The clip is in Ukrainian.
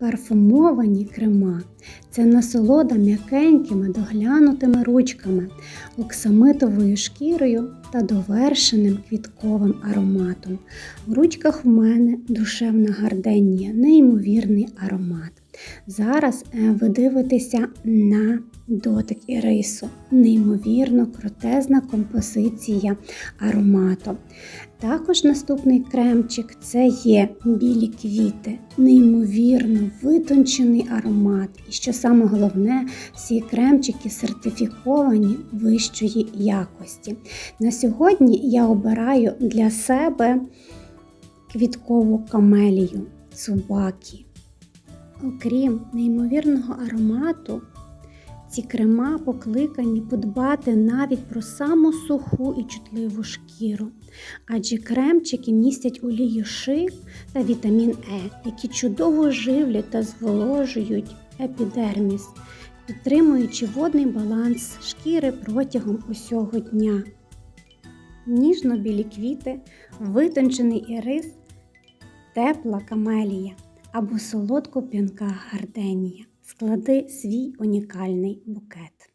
Парфумовані крема це насолода м'якенькими доглянутими ручками, оксамитовою шкірою та довершеним квітковим ароматом. В ручках в мене душевна гарденія, неймовірний аромат. Зараз е, ви дивитеся на дотик ірису, неймовірно крутезна композиція аромату. Також наступний кремчик це є білі квіти, неймовірно витончений аромат. І що саме головне, всі кремчики сертифіковані вищої якості. На сьогодні я обираю для себе квіткову камелію цубакі. Окрім неймовірного аромату, ці крема покликані подбати навіть про саму суху і чутливу шкіру, адже кремчики містять олію ши та вітамін Е, які чудово живлять та зволожують епідерміс, підтримуючи водний баланс шкіри протягом усього дня. Ніжно-білі квіти, витончений ірис, тепла камелія або солодко-п'янка гарденія. Склади свій унікальний букет.